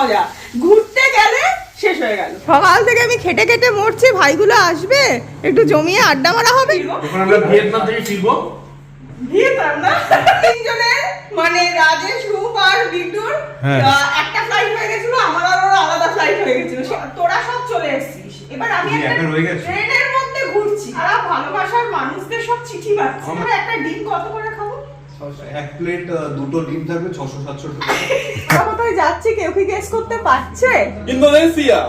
মজা। ঘুরতে গেলে শেষ হয়ে গেল। সকাল থেকে আমি খেটে খেটে মরছি ভাইগুলো আসবে একটু জমিয়ে আড্ডা মারা হবে। যখন আমরা ভিয়েতনাম থেকে ফিরবো? ভিয়েতনাম না? তিনজনের মানে রাজেশ রূপ আর বিটুর হ্যাঁ। একটা ফ্লাইট হয়ে গেছিল আমার আর ওর আলাদা ফ্লাইট হয়ে গেছিল। তোরা সব চলে এসেছিস। এবার আমি একটা একা রয়ে গেছো? ট্রেনের মধ্যে ঘুরছি। আর ভালোবাসার মানুষদের সব চিঠি পাচ্ছি। আমরা একটা ডিম কত করে খাব? এক প্লেট দুটো ডিম থাকবে ছশো সাতশো টাকা। কোথায় যাচ্ছি কেউ কি গেস করতে পারছে? ইন্দোনেশিয়া।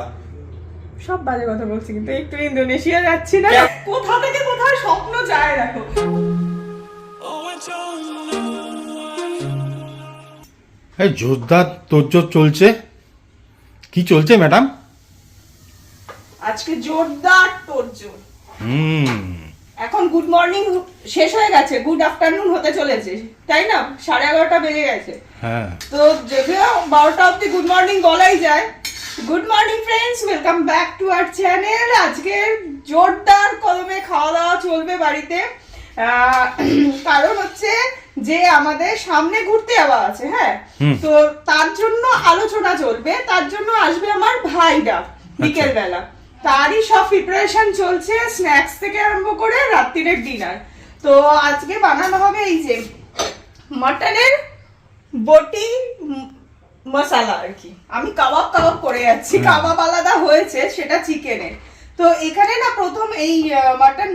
সব বাজে কথা বলছি কিন্তু একটু ইন্দোনেশিয়া যাচ্ছি না। কোথা থেকে কোথায় স্বপ্ন যায় দেখো। এই জোরদার তোরজোর চলছে। কি চলছে ম্যাডাম? আজকে জোরদার তোর জোর হুম। এখন গুড মর্নিং শেষ হয়ে গেছে গুড আফটারনুন হতে চলেছে। তাই না? সাড়ে এগারোটা বেজে গেছে। হ্যাঁ। তো যদিও বারোটা অব্দি গুড মর্নিং বলাই যায় good morning friends welcome back to our channel আজকে জোরদার কদমে খাওয়া দাওয়া চলবে বাড়িতে। কারণ হচ্ছে যে আমাদের সামনে ঘুরতে যাওয়া আছে হ্যাঁ? তো তার জন্য আলোচনা চলবে তার জন্য আসবে আমার ভাইরা বিকেল বেলা তারই সব প্রিপারেশন চলছে স্ন্যাক্স থেকে আরম্ভ করে রাত্রিরের ডিনার তো আজকে বানানো হবে এই যে মাটনের বটি মশালা আর কি। আমি কাবাব কাবাব করে যাচ্ছি। কাবাব আলাদা হয়েছে সেটা চিকেনের। তো এখানে না প্রথম এই মাটন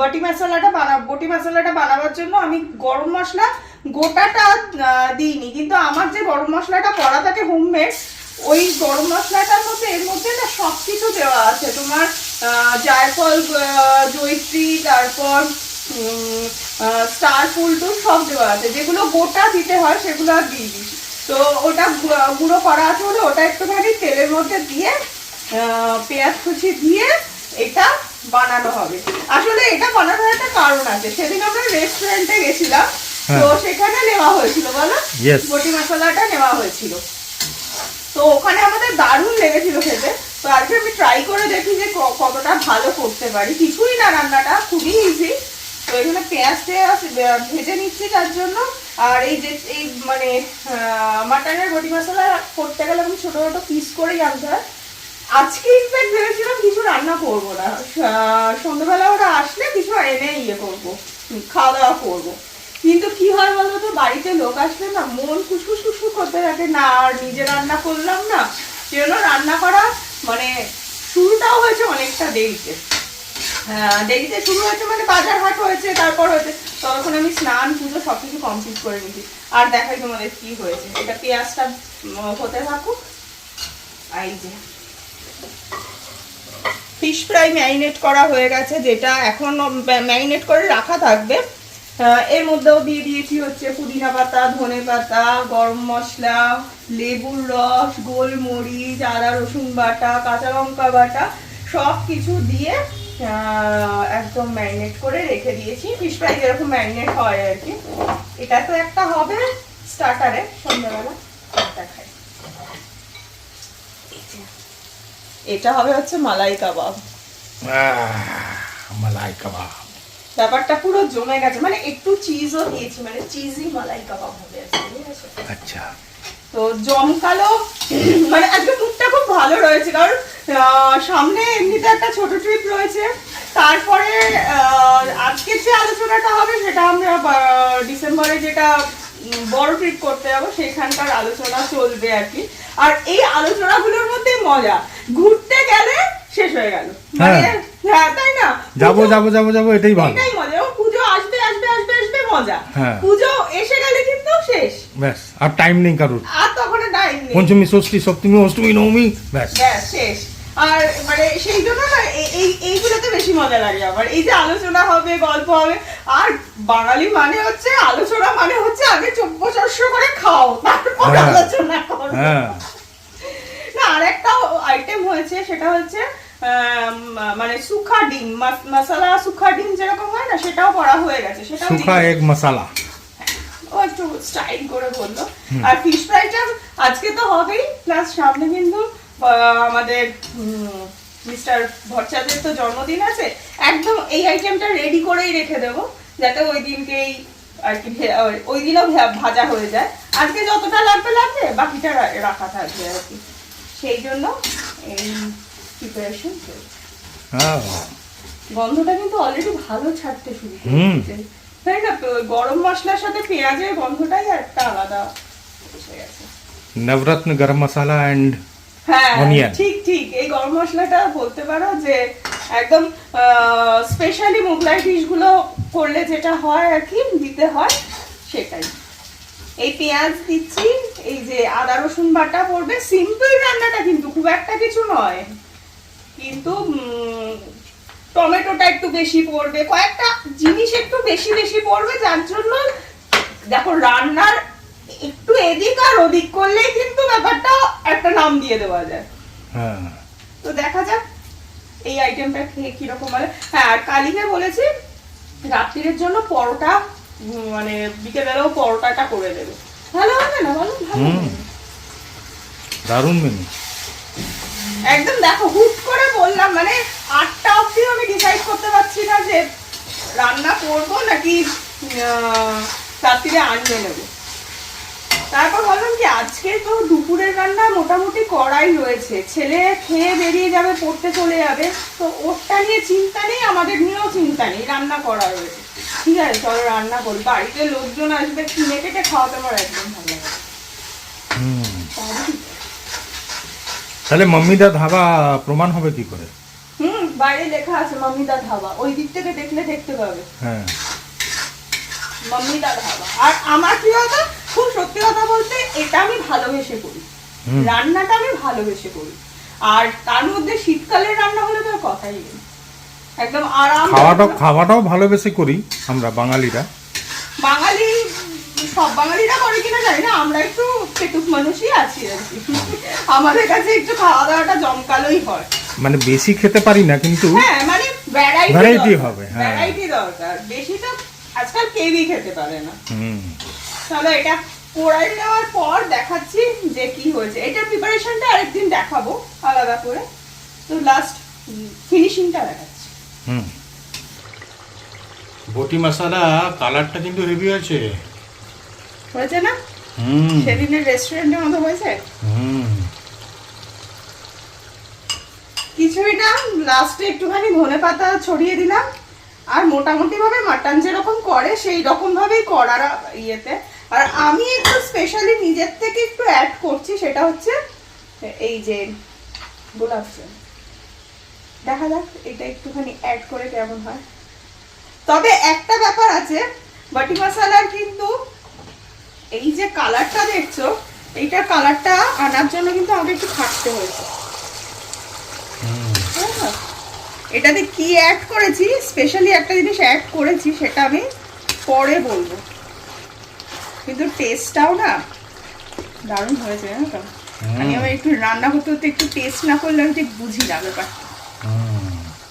বটি মশলাটা বানা বটি মশলাটা বানাবার জন্য আমি গরম মশলা গোটাটা দিইনি। কিন্তু আমার যে গরম মশলাটা করা থাকে হোমমেড ওই গরম মশলাটার মধ্যে এর মধ্যে না সব কিছু দেওয়া আছে। তোমার জায়ফল আহ, জয়িত্রী তারপর স্টার ফুল টুল সব দেওয়া আছে। যেগুলো গোটা দিতে হয় সেগুলো আর দিয়ে দিই তো ওটা গুঁড়ো করা আছে বলে ওটা একটুখানি তেলের মধ্যে দিয়ে পেঁয়াজ কুচি দিয়ে এটা বানানো হবে। আসলে এটা বানানোর একটা কারণ আছে। সেদিন আমরা রেস্টুরেন্টে গেছিলাম তো হ্যাঁ। সেখানে নেওয়া হয়েছিল বলো. বটি মশলাটা নেওয়া হয়েছিল। তো ওখানে আমাদের দারুণ লেগেছিল খেতে। তো আজকে আমি ট্রাই করে দেখি যে কতটা ভালো করতে পারি। কিছুই না রান্নাটা খুবই ইজি তো এখানে পেঁয়াজ টেয়াজ আহ, ভেজে নিচ্ছি তার জন্য। আর এই যে এই মানে মাটনের বটি মশলা করতে গেলে আমি ছোটো ছোটো পিস করেই আনতে হয়। আজকে ইনফ্যাক্ট ভেবেছিলাম কিছু রান্না করব না। সন্ধ্যেবেলা ওরা আসলে কিছু এনে ইয়ে করব খাওয়া দাওয়া করব। কিন্তু কি হয় বলতো তো বাড়িতে লোক আসলে না মন খুশখুস খুশখুস করতে থাকে। না আর নিজে রান্না করলাম না। সেজন্য রান্না করা মানে শুরুটাও হয়েছে অনেকটা দেরিতে। দেরিতে শুরু হয়েছে মানে বাজার হাট হয়েছে, তারপর হয়েছে। তখন আমি স্নান, পুজো সব কিছু কমপ্লিট করে নিয়েছি। আর দেখাই তোমাদের কি হয়েছে। এটা পেঁয়াজটা হতে থাকুক। এই যে। ফিশ ফ্রাই ম্যারিনেট করা হয়ে গেছে, যেটা এখন ম্যারিনেট করে রাখা থাকবে। এর মধ্যেও দিয়ে দিয়েছি হচ্ছে পুদিনা পাতা, ধনে পাতা, গরম মশলা, লেবুর রস, গোলমরিচ, আদা রসুন বাটা, কাঁচা লঙ্কা বাটা সব কিছু দিয়ে একদম ম্যারিনেট করে রেখে দিয়েছি। ফিশ ফ্রাই যেরকম ম্যারিনেট হয় আর কি। এটা তো একটা হবে স্টার্টারে সন্ধ্যাবেলা এটা হবে হচ্ছে মালাই কাবাব। মালাই কাবাব। ব্যাপারটা পুরো জমে গেছে। মানে একটু চিজও দিয়েছি মানে চিজি মালাই কাবাব হবে? আচ্ছা। তো জমকালো মানে আজকে মুডটা খুব ভালো রয়েছে কারণ সামনে এমনিতে একটা ছোট ট্রিপ রয়েছে। তারপরে আজকে যে আলোচনাটা হবে সেটা আমরা ডিসেম্বরে যেটা বড় ট্রিপ করতে যাব সেখানকার আলোচনা চলবে আর কি। আর এই আলোচনাগুলোর মধ্যে মজা। ঘুরতে গেলে শেষ হয়ে গেল। মানে হ্যাঁ। হ্যাঁ তাই না? যাব যাব যাব যাব এটাই ভালো। এটাই মজা ও পুজো আসবে আসবে আসবে আসবে মজা। হ্যাঁ। পুজো এসে গেলে কিন্তু শেষ। ব্যাস আর টাইম নেই কারোর। আর তখন টাইম নেই। পঞ্চমী ষষ্ঠী সপ্তমী অষ্টমী নবমী ব্যাস। ব্যাস শেষ। আর মানে সেই জন্য না এই- এই এইগুলোতে বেশি মজা লাগে আমার। এই যে আলোচনা হবে গল্প হবে আর বাঙালি মানে হচ্ছে আলোচনা মানে হচ্ছে আগে চব্য শস্য করে খাও তারপর হ্যাঁ। আলোচনা করো হ্যাঁ। না আরেকটা আইটেম হয়েছে সেটা হচ্ছে মানে সুখা ডিম মশলা সুখা ডিম যেরকম হয় না সেটাও করা হয়ে গেছে সেটাও সুখা এগ মশালা। ও একটু স্টাইল করে বলল। আর ফিশ ফ্রাইটা আজকে তো হবেই প্লাস সামনে কিন্তু আমাদের মিস্টার ভট্টাচার্যের তো জন্মদিন আছে একদম এই আইটেমটা রেডি করেই রেখে দেবো যাতে ওই দিনকেই আর কি ওই দিনও ভাজা হয়ে যায়। আজকে যতটা লাগবে লাগবে বাকিটা রাখা থাকবে আর কি। সেই জন্য এই প্রিপারেশন চলছে হ্যাঁ। গন্ধটা কিন্তু অলরেডি ভালো ছাড়তে শুরু করেছে। তাই না? গরম মশলার সাথে পেঁয়াজের গন্ধটাই একটা আলাদা এসে গেছে। নবরত্ন গরম মশলা অ্যান্ড হ্যাঁ ঠিক ঠিক। এই গরম মশলাটা বলতে পারো যে একদম স্পেশালি মোগলাই ডিশগুলো করলে যেটা হয় আর কি দিতে হয় সেটাই। এই পেঁয়াজ দিচ্ছি এই যে আদা রসুন বাটা পড়বে। সিম্পল রান্নাটা কিন্তু খুব একটা কিছু নয়। কিন্তু টমেটোটা একটু বেশি পড়বে। কয়েকটা জিনিস একটু বেশি বেশি পড়বে যার জন্য দেখো রান্নার একটু এদিক আর ওদিক করলেই কিন্তু ব্যাপারটা একটা নাম দিয়ে দেওয়া যায়। হ্যাঁ। তো দেখা যাক এই আইটেমটা খেয়ে কীরকম হবে হ্যাঁ আর কালিকে বলেছি রাত্রির জন্য পরোটা মানে বিকেলবেলাও পরোটাটা করে দেবে। ভালো হবে না বলো? ভালো দারুণ মেনু একদম দেখো, হুট করে বললাম মানে আটটা অবধি আমি ডিসাইড করতে পারছি না যে রান্না করব নাকি রাত্রিরে আনবে নেব। তারপর ভাবলাম কি, আজকে তো দুপুরের রান্না মোটামুটি করাই রয়েছে। ছেলে খেয়ে বেরিয়ে যাবে, পড়তে চলে যাবে। তো ওরটা নিয়ে চিন্তা নেই, আমাদের নিয়েও চিন্তা নেই, রান্না করা রয়েছে। ঠিক আছে, চলো রান্না করি। বাড়িতে লোকজন আসবে, কিনে কেটে খাওয়াতে আমার একদম ভালো লাগে হুম তাহলে ঠিক। তাহলে মম্মিদা ধাবা প্রমাণ হবে কি করে? হুম বাইরে লেখা আছে মাম্মিদা ধাবা। ওই দিক থেকে দেখলে দেখতে পাবে। হ্যাঁ। মাম্মিদা ধাবা। আর আমার কি কথা খুব সত্যি কথা বলতে এটা আমি ভালোবেসে করি রান্নাটা আমি ভালোবেসে করি আর তার মধ্যে শীতকালের রান্না হলে তো কথাই নেই। একদম আরাম খাওয়াটাও খাওয়াটাও ভালোবেসে করি আমরা বাঙালিরা। বাঙালি সব বাঙালিরা করে কিনা জানি না আমরা একটু পেটুক মানুষই আছি আর কি। আমাদের কাছে একটু খাওয়া দাওয়াটা জমকালোই হয়। মানে বেশি খেতে পারি না কিন্তু হ্যাঁ মানে ভ্যারাইটি হবে, হ্যাঁ। ভ্যারাইটি দরকার। বেশি তো আজকাল কেউই খেতে পারে না। হুম। তাহলে এটা পোড়াই নেওয়ার পর দেখাচ্ছি যে কি হয়েছে। এটার প্রিপারেশনটা আরেকদিন দেখাবো আলাদা করে। তো লাস্ট ফিনিশিংটা দেখাচ্ছি। হুম। বটি মশলা কালারটা কিন্তু হেভি আছে। হয়েছে না? হুম। সেদিনের রেস্টুরেন্টের মতো হয়েছে? কিছুই না লাস্টে একটুখানি ধনে পাতা ছড়িয়ে দিলাম। আর মোটামুটি ভাবে মাটন যেরকম করে সেই রকম ভাবেই করার ইয়েতে। আর আমি একটু স্পেশালি নিজের থেকে একটু অ্যাড করছি সেটা হচ্ছে এই যে গোলাপ জল দেখা যাক এটা একটুখানি অ্যাড করে কেমন হয়। তবে একটা ব্যাপার আছে বাটি মশালার কিন্তু এই যে কালারটা দেখছ এইটার কালারটা আনার জন্য কিন্তু আমাকে একটু খাটতে হয়েছে। হ্যাঁ। এটাতে কি অ্যাড করেছি? স্পেশালি একটা জিনিস অ্যাড করেছি সেটা আমি পরে বলব। কিন্তু টেস্টটাও না দারুণ হয়েছে জানো তো? আমি আবার একটু রান্না করতে করতে একটু টেস্ট না করলে আমি ঠিক বুঝি না ব্যাপারটা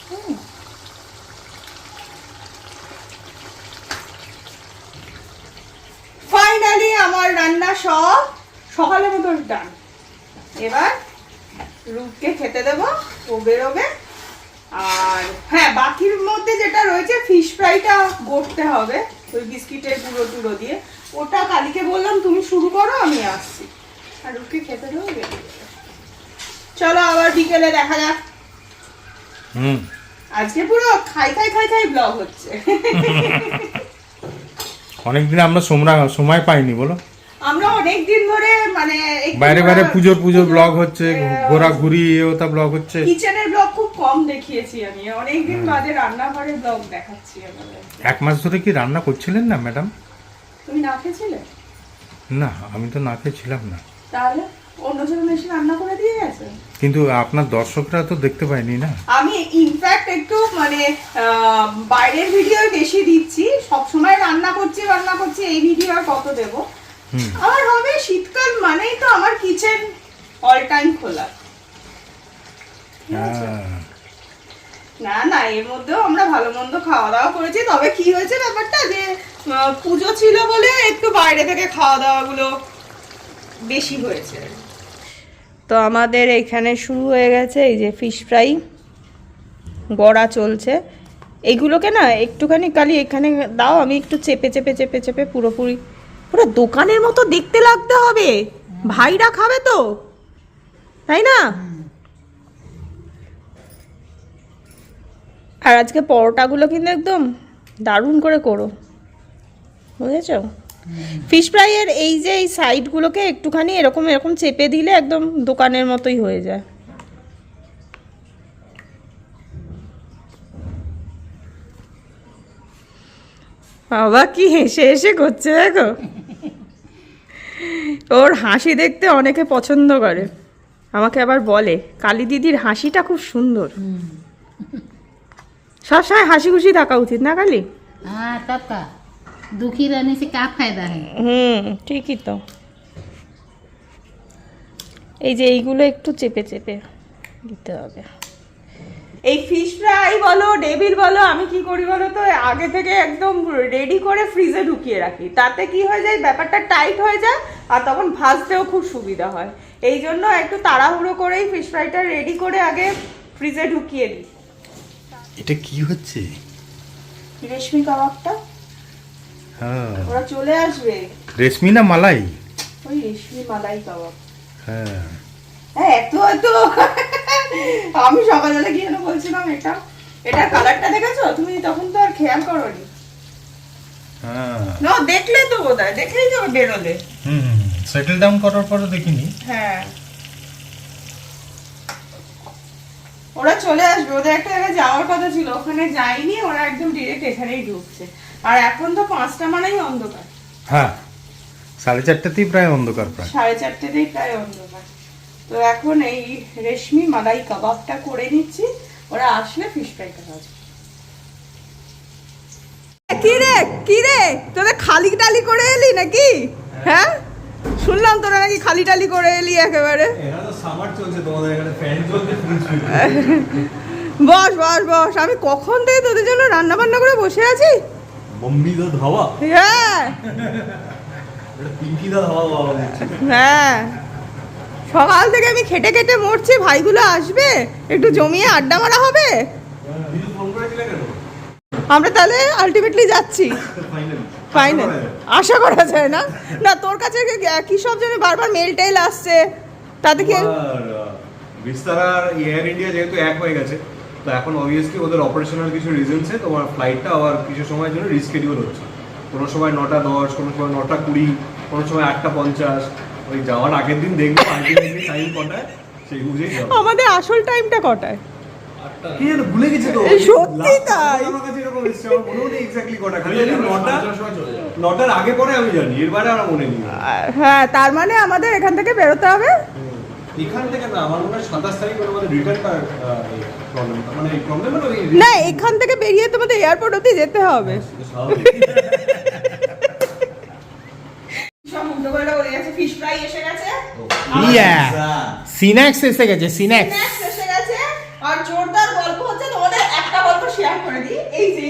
হুম ফাইনালি আমার রান্না সব সকালের মতো ডান। এবার রূপকে খেতে দেবো ও বেরোবে। আর হ্যাঁ বাকির মধ্যে যেটা রয়েছে ফিশ ফ্রাইটা গড়তে হবে ওই বিস্কিটের গুঁড়ো টুড়ো দিয়ে। ওটা কালিকে বললাম তুমি শুরু করো আমি আসছি। আর রূপকে খেতে দেবো চলো আবার বিকেলে দেখা যাক। হুম। আজকে পুরো খাই খাই খাই খাই ব্লগ হচ্ছে। অনেকদিন আমরা সময় সময় পাইনি বলো। আমরা অনেক দিন ধরে মানে বাইরে বাইরে পুজোর পুজোর ব্লগ হচ্ছে ঘোরাঘুরি ওটা ব্লগ হচ্ছে। কিচেনের ব্লগ খুব কম দেখিয়েছি আমি। অনেকদিন বাদে রান্নাঘরের ব্লগ দেখাচ্ছি আমাদের। এক মাস ধরে কি রান্না করছিলেন না ম্যাডাম তুমি না খেয়েছিলে? না আমি তো না খেয়েছিলাম না। তাহলে অন্যজন এসে রান্না করে দিয়ে গেছে? কিন্তু আপনার দর্শকরা তো দেখতে পায়নি না। আমি ইনফ্যাক্ট একটু মানে বাইরের ভিডিও বেশি দিচ্ছি। সব সময় রান্না করছি রান্না করছি এই ভিডিও আর কত দেব? আমার হবে শীতকাল মানেই তো আমার কিচেন অল টাইম খোলা। হ্যাঁ। না না এর মধ্যেও আমরা ভালো মন্দ খাওয়া দাওয়া করেছি। তবে কি হয়েছে ব্যাপারটা যে পুজো ছিল বলে একটু বাইরে থেকে খাওয়া দাওয়া গুলো বেশি হয়েছে। তো আমাদের এখানে শুরু হয়ে গেছে এই যে ফিশ ফ্রাই গড়া চলছে। এইগুলোকে না একটুখানি কালি এখানে দাও আমি একটু চেপে চেপে চেপে চেপে পুরোপুরি পুরো দোকানের মতো দেখতে লাগতে হবে। ভাইরা খাবে তো। তাই না? আর আজকে পরোটাগুলো কিন্তু একদম দারুণ করে করো। বুঝেছ? ফিশ ফ্রাইয়ের এই যে এই সাইডগুলোকে একটুখানি এরকম এরকম চেপে দিলে একদম দোকানের মতোই হয়ে যায়। বাবা কি হেসে হেসে করছে দেখো ওর হাসি দেখতে অনেকে পছন্দ করে আমাকে আবার বলে কালী দিদির হাসিটা খুব সুন্দর সবসময় হাসি খুশি থাকা উচিত না কালী हाँ तब का दुखी रहने से क्या फायदा है হুম ঠিকই তো এই যে এইগুলো একটু চেপে চেপে দিতে হবে এই ফিশ ফ্রাই বলো ডেভিল বলো আমি কি করি বলো তো? আগে থেকে একদম রেডি করে ফ্রিজে ঢুকিয়ে রাখি। তাতে কি হয়ে যায় ব্যাপারটা টাইট হয়ে যায় আর তখন ভাজতেও খুব সুবিধা হয়। এই জন্য একটু তাড়াহুড়ো করেই ফিশ ফ্রাইটা রেডি করে আগে ফ্রিজে ঢুকিয়ে দিই। এটা কি হচ্ছে? রেশমি কাবাবটা? হ্যাঁ। ওরা চলে আসবে। রেশমি না মালাই? ওই রেশমি মালাই কাবাব। হ্যাঁ। হ্যাঁ এত এত। আমি সকালবেলা গিয়ে না বলছিলাম এটা। এটা কালারটা দেখেছ? তুমি তখন তো আর খেয়াল করোনি। হ্যাঁ। না দেখলে তো বোধহয়। দেখলেই তো বেরোলে। হুম সেটেল ডাউন করার পরে দেখিনি। হ্যাঁ। ওরা চলে আসবে। ওদের একটা জায়গায় যাওয়ার কথা ছিল। ওখানে যায়নি ওরা একদম ডিরেক্ট এখানেই ঢুকছে। আর এখন তো পাঁচটা মানেই অন্ধকার। হ্যাঁ। সাড়ে চারটাতেই প্রায় অন্ধকার প্রায়। সাড়ে চারটেতেই প্রায় অন্ধকার। তো এখন এই রেশমি মালাই কাবাবটা করে নিচ্ছি। ওরা আসলে ফিশ ফ্রাইটা ভাজবে। কি রে? কি রে? তোদের খালি টালি করে এলি নাকি? হ্যাঁ? শুনলাম তোরা নাকি খালি টালি করে এলি একেবারে। এরা তো সামার চলছে তোমাদের এখানে ফ্যান চলছে ফ্রিজ বস বস বস আমি কখন থেকে তোদের জন্য রান্না বান্না করে বসে আছি? মম্মি দা ধাবা হ্যাঁ। পিঙ্কি দা ধাবা হ্যাঁ। সকাল থেকে আমি খেটে খেটে মরছি, ভাইগুলো আসবে, একটু জমিয়ে আড্ডা মারা হবে? আমরা তাহলে আলটিমেটলি যাচ্ছি। ফাইনাল আশা করা যায় না। না, তোর কাছে কি- সব জন্য বারবার মেল টেল আসছে? তাতে কি আর বিস্তার আর এয়ার ইন্ডিয়া যেহেতু এক হয়ে গেছে, তো এখন অবভিয়াসলি ওদের অপারেশনাল কিছু রিজনসে তোমার ফ্লাইটটা আবার কিছু সময়ের জন্য রিস্কেডিউল হচ্ছে। কোনো সময় নটা দশ, কোনো সময় নটা কুড়ি, কোনো সময় আটটা পঞ্চাশ ওই যাওয়ার আগের দিন দেখব আলটিমেটলি টাইম কটায়? সেই বুঝেই যাব। আমাদের আসল টাইমটা কটায়? কি জানো ভুলে গেছি তো। সত্যি তাই? আমার কাছে এরকম এসছে আমার মনেও নেই এক্স্যাক্টলি কটা। খালি জানি নটা নটার আগে পরে আমি জানি এর আমার মনে নেই। হ্যাঁ তার মানে আমাদের এখান থেকে বেরোতে হবে? এখান থেকে না আমার মনে হয় সাতাশ তারিখ ওর প্রবলেম না এখান থেকে বেরিয়ে তোমাদের এয়ারপোর্ট অব্দি যেতে হবে স্বাভাবিক। সব উল্টো পাল্টা হয়ে গেছে ফিশ ফ্রাই এসে গেছে। ইয়া সিনাক্স এসে গেছে সিনাক্স এসে গেছে। আর জোরদার গল্প হচ্ছে তোমাদের একটা গল্প শেয়ার করে দিই। এই যে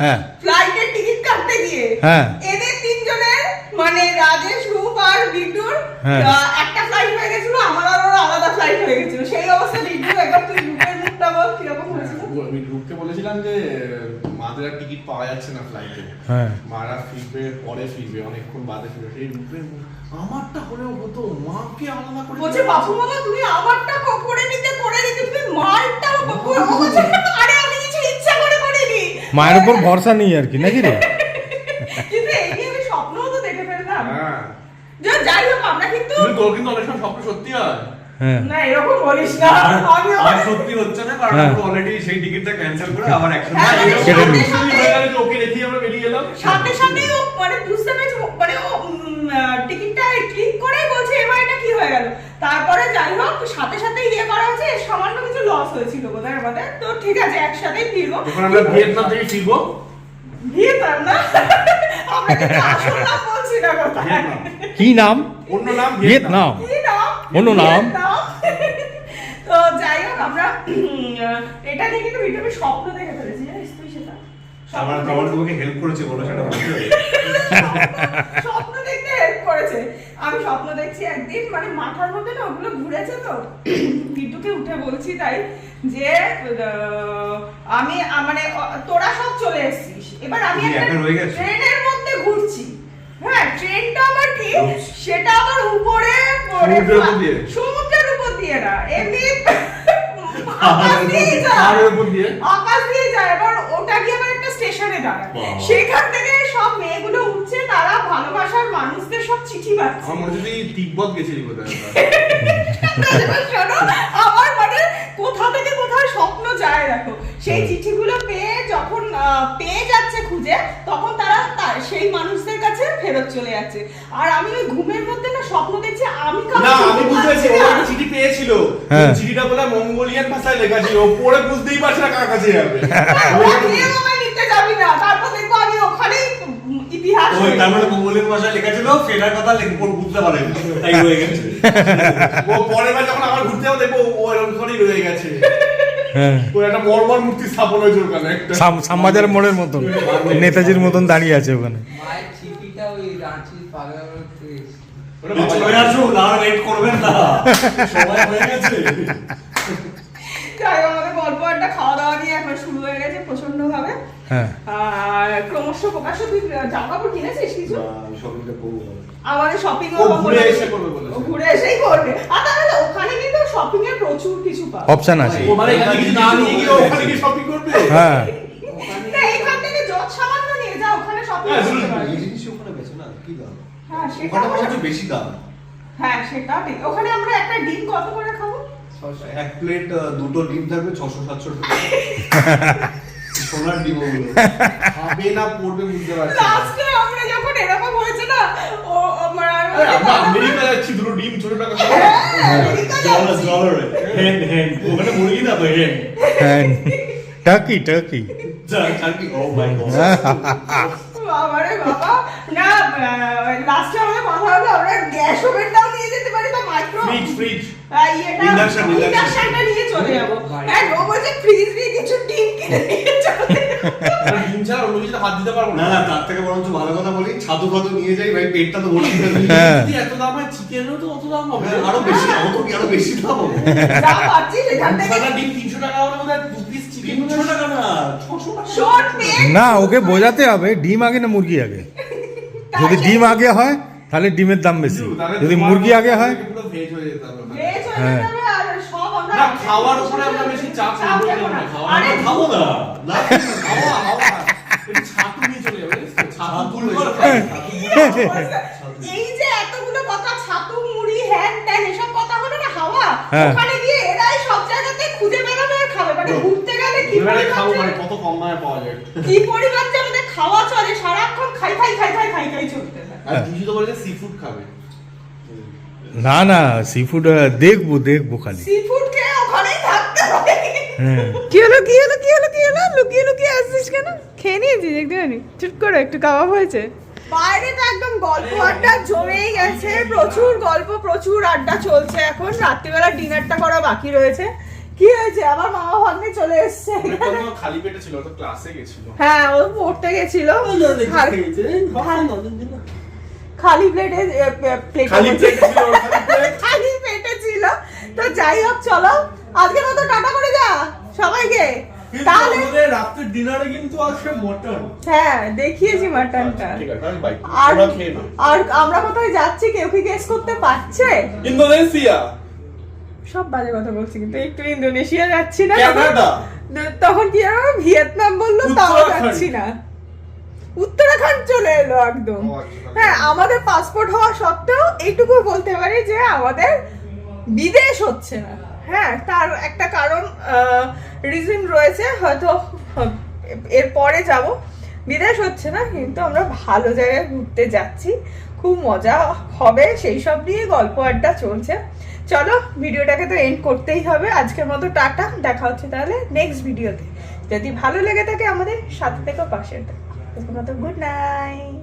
হ্যাঁ। ফ্লাইটের টিকিট কাটতে গিয়ে হ্যাঁ। এদের তিনজনের মানে রাজেশ রূপ আর বিট্টুর হ্যাঁ। আহ, একটা ফ্লাইট হয়ে গেছিল আমার আর ওর আলাদা ফ্লাইট হয়ে গেছিল। আমি গ্রুপকে বলেছিলাম যে মাদের টিকিট পাওয়া যাচ্ছে না ফ্লাইটে হ্যাঁ। মারা ফিরবে পরে ফিরবে অনেকক্ষণ বাদে ফিরবে। সেই গ্রুপের আমারটা হলেও হতো মাকে আলাদা করে বলছে বাপু তুমি আমারটা করে নিতে করে নিতে তুমি মারটা আরে আমি কিছু ইচ্ছা করে করিনি। মায়ের উপর ভরসা নেই আর কি নাকি রে? কিন্তু এই নিয়ে আমি স্বপ্নও তো দেখে ফেললাম। হ্যাঁ। যা- যাই হোক আমরা কিন্তু তোর কিন্তু অনেক সময় স্বপ্ন সত্যি হ্যাঁ। না এরকম বলিস না। আমি আর সত্যি হচ্ছে না কারণ। আমরা অলরেডি সেই টিকিটটা ক্যান্সেল করে আবার একসাথে কেটে নিই। সাথে- গেলে যে ওকে রেখে আমরা বেরিয়ে গেলাম। সাথে সাথে ও মানে বুঝতে পেরেছে মানে ও টিকিটটা ক্লিক করে বলছে এবার এটা কি হয়ে গেল? তারপরে যাই হোক সাথে সাথে ইয়ে করা হচ্ছে সামান্য কিছু লস হয়েছিল বোধহয় আমাদের তো ঠিক আছে একসাথেই ফিরবো। আমরা ভিয়েতনাম থেকে ফিরবো। ভিয়েতনাম না? আমরা আসল নাম বলছি না কি নাম? অন্য নাম ভিয়েতনাম। নাম? অন্য নাম? তো এটা নিয়ে কিন্তু ভিডিওতে স্বপ্ন দেখে ফেলেছি জানিস তুই সেটা আমার তোমাকে হেল্প করেছে বলো সেটা। স্বপ্ন দেখতে হেল্প করেছে আমি স্বপ্ন দেখছি একদিন মানে মাথার মধ্যে না ওগুলো ঘুরেছে তো উঠে বলছি তাই যে আমি মানে তোরা সব চলে এসেছিস এবার আমি একটা? ট্রেনের মধ্যে ঘুরছি হ্যাঁ ট্রেনটা আমার কি সেটা আবার উপরে পড়ে সমুদ্রের উপর দিয়ে? না এমনি। পাহাড়ের উপর দিয়ে? আকাশ দিয়ে যায়। এবার ওটা গিয়ে একটা স্টেশনে দাঁড়ায়। সেখান থেকে সব মেয়েগুলো উঠছে তারা ভালোবাসার মানুষদের সব চিঠি পাচ্ছে। আমার তুই তিব্বত গেছিলি কোথায় আমার মানে কোথা থেকে স্বপ্ন যায় দেখো। সেই চিঠিগুলো পেয়ে যখন পেয়ে যাচ্ছে খুঁজে তখন তারা সেই মানুষদের কাছে ফেরত চলে যাচ্ছে। আর আমি ওই ঘুমের মধ্যে না স্বপ্ন দেখছি আমি না আমি পাচ্ছি ও চিঠি পেয়েছিল। হ্যাঁ। চিঠিটা বলে মঙ্গোলিয়ান ভাষায় লেখা ছিল ও পড়ে বুঝতেই পারছে না কার কাছে যাবে। ওরা গিয়েও আমায় নিতে যাবি না। তারপর দেখব আমি ওখানেই ইতিহাস ওই তার মানে ভাষায় লেখা ছিল ফেরার কথা লেখ বুঝতে পারেনি তাই হয়ে গেছে। ও পরের বার যখন আমার ঘুরতে যাব দেখব ও এরকম করেই রয়ে গেছে। হ্যাঁ। ও একটা বড় মূর্তি স্থাপন হয়েছে ওখানে একটা সাম- শ্যামবাজার মোড়ের মতন নেতাজির মতন দাঁড়িয়ে আছে ওখানে। ওই হয়ে আমাদের গল্প একটা খাওয়া দাওয়া নিয়ে এখন শুরু হয়ে গেছে প্রচণ্ড ভাবে হ্যাঁ। ক্রমশ প্রকাশ্য তুই জামা কাপড় কিনেছিস কিছু? আমি শপিংটা করব আমাদের শপিং ঘুরে এসে করবে বলেছে। ঘুরে এসেই করবে। আর তাহলে ওখানে কিন্তু শপিং এর প্রচুর কিছু পাবে। অপশন আছে। ও মানে কিছু না নিয়ে গিয়ে ওখানে গিয়ে শপিং করবে? হ্যাঁ। তা এখান থেকে যত সামান্য নিয়ে যা ওখানে শপিং হ্যাঁ, করতে পারবি। এই জিনিস ওখানে বেছে না কি দাম? হ্যাঁ সেটা ওখানে বেশি দাম। হ্যাঁ সেটা ওখানে আমরা একটা ডিম কত করে খাব? এক প্লেট দুটো ডিম থাকবে ছশো সাতশো টাকা। সোনার ডিম ওগুলো খাবে না পড়বে বুঝতে পারছি লাস্টে আমরা যখন এরকম হয়েছে না ও আমরা আমরা আমেরিকা যাচ্ছি দুটো ডিম ছোট টাকা হ্যাঁ, আমেরিকা যাচ্ছি। ডলারে হ্যান হ্যান ওখানে মুরগি না তো হ্যান হ্যাঁ টাকি টাকি চারটি ও মাই গড বাবারে বাবা। না লাস্টে আমাদের কথা হলো আমরা গ্যাস ওভেনটাও নিয়ে যেতে পারি বা মাইক্রো ফ্রিজ ফ্রিজ. ইন্ডাকশনটা নিয়ে চলে যাব। হ্যাঁ ও বলছে ফ্রিজ দিয়ে কিছু ডিম কিনে নিয়ে চলে যাব। ডিম ছাড়া অন্য কিছুতে হাত দিতে পারব না। না তার থেকে বরঞ্চ ভালো কথা বলি ছাতু ফাতু নিয়ে যাই ভাই পেটটা তো ভর্তি হয়ে যাবে। হ্যাঁ। যদি এত দাম হয় চিকেনেরও তো অত দাম হবে। আরও বেশি অত কি আরও বেশি দাম হবে। যা থেকে। ডিম তিনশো টাকা হলে বোধ দু পিস চিকেন তিনশো টাকা না টাকা। না ওকে বোঝাতে হবে ডিম আগে না মুরগি আগে? যদি ডিম আগে হয় তাহলে ডিমের দাম বেশি। যদি মুরগি আগে হয় হয়ে হয়ে। হ্যাঁ। যাবে আর সব আমরা না, খাওয়ার উপরে আমরা বেশি চাপ চাপ নেব নেব না, না। আরে খাব না। না। হাওয়া হাওয়া ছাতু নিয়ে চলে যাবে ছাতু ছাতু এই যে এতগুলো কথা ছাতু মুড়ি হ্যান ত্যান এসব কথা হলো না হাওয়া? হ্যাঁ। ওখানে গিয়ে এরাই সব জায়গাতে খুঁজে বেড়াবে আর খাবে। মানে ঘুরতে গেলে কি এবারে খাব মানে কত কম দামে পাওয়া যায়। কি পরিমাণ যে আমাদের খাওয়া চলে সারাক্ষণ খাই খাই খাই খাই খাই খাই চলতে থাকে। আর জুজি তো বলেছে সি ফুড খাবে। না না সি ফুড দেখব দেখব খালি। সি ফুড খেয়ে ওখানেই থাকতে হবে। হ্যাঁ। কি হলো কি হলো কি হলো কি হলো? লুকিয়ে লুকিয়ে আসছিস কেন? খেয়ে নিয়েছিস একটুখানি? চুট করে একটু কাবাব হয়েছে। বাইরে তো একদম গল্প আড্ডা জমেই গেছে প্রচুর গল্প প্রচুর আড্ডা চলছে এখন। রাত্রিবেলা ডিনারটা করা বাকি রয়েছে। কি হয়েছে? আমার মামা ভাগ্নে চলে এসছে। খালি পেটে ছিল তো ক্লাসে গেছিল। হ্যাঁ ও পড়তে গেছিল। খালি- প্লেটে প্লেটে খালি ছিল খালি পেটে ছিল। তো যাই হোক চলো। আজকের মতো টাটা করে যা সবাইকে। তাহলে রাত্রের ডিনারে কিন্তু আসবে মটন হ্যাঁ দেখিয়েছি মাটনটা আর আর আমরা কোথায় যাচ্ছি? কেউ কি গেস করতে পারছে? ইন্দোনেশিয়া। সব বাজে কথা বলছি কিন্তু একটু ইন্দোনেশিয়া যাচ্ছি না তখন- তখন কি আমার ভিয়েতনাম বলল তাও যাচ্ছি না। উত্তরাখণ্ড চলে এলো একদম। হ্যাঁ আমাদের পাসপোর্ট হওয়া সত্ত্বেও এইটুকু বলতে পারি যে আমাদের বিদেশ হচ্ছে না। হ্যাঁ তার একটা কারণ রিজন রয়েছে হয়তো আহ, এর পরে যাব। বিদেশ হচ্ছে না কিন্তু আমরা ভালো জায়গায় ঘুরতে যাচ্ছি। খুব মজা হবে সেই সব নিয়ে গল্প আড্ডা চলছে। চলো ভিডিওটাকে তো এন্ড করতেই হবে। আজকের মতো টাটা দেখা হচ্ছে তাহলে নেক্সট ভিডিওতে যদি ভালো লেগে থাকে আমাদের সাথে থেকে পাশে থেকো। Good night